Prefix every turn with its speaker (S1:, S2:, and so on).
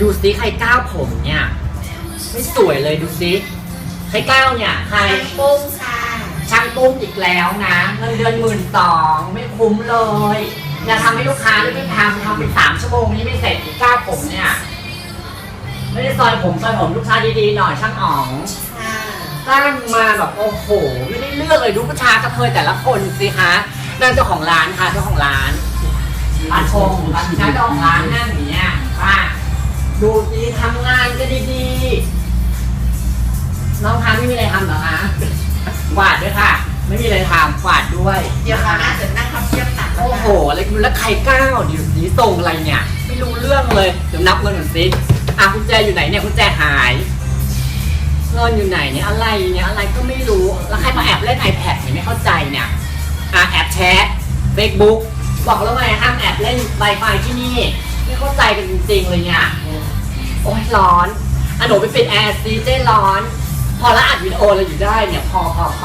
S1: ดูซิใครก้าวผมเนี่ย ไม่สวยเลยดูซิใครก้าวเนี่ยใคร
S2: ปุ้งค่ะ
S1: ช่างตุ้มอีกแล้วนะเงินเดือนหมื่นสองไม่คุ้มเลยอย่าทำให้ลูกค้าได้ไม่ทำทำเป็นสามชั่วโมงนี้ไม่เสร็จอีกก้าวผมเนี่ย ไม่ได้ซอยผมซอยผมลูกค้าดีๆหน่อยช่างอ๋อง
S2: ค่ะ
S1: ตั้งมาแบบโอ้โหไม่ได้เลือกเลยดูผู้ชายกระเทยแต่ละคนสิคะนั่นเจ้าของร้านค่ะเจ้าของร้านร้านชงร้านเจ้าของร้านนั่งอย่างเงี้ยว่า ดูดีทำงานก็ดีๆ น้องคะไม่มีอะไรทำเหรอคะกวาดด้วยค่ะ ไม่มีอะไรทำกวาดด้วย
S2: เดี๋ยวคราวหน้าจะนั่งทำเทียบตัด
S1: โอ้โหอะไรคุณแล้วใครก้าวเดี๋ยวนี้ส่งอะไรเนี่ย ไม่รู้เรื่องเลยเดี๋ยวนับเงินหน่อยสิอะกุญแจอยู่ไหนเนี่ยกุญแจหายเงินอยู่ไหนเนี่ยอะไรเนี่ยอะไรก็ไม่รู้แล้วใครมาแอบเล่น iPad เนี่ยไม่เข้าใจเนี่ยอะแอบแชท Facebook บอกแล้วไงห้ามแอบเล่น Wi-Fi ที่นี่ ไม่เข้าใจกันจริงๆเลยเนี่ยโอ้ โอ๊ยร้อนอะหนูไปปิดแอร์ซีเจร้อน พอละอัดวิดีโอเราอยู่ได้เนี่ยพอพอพอ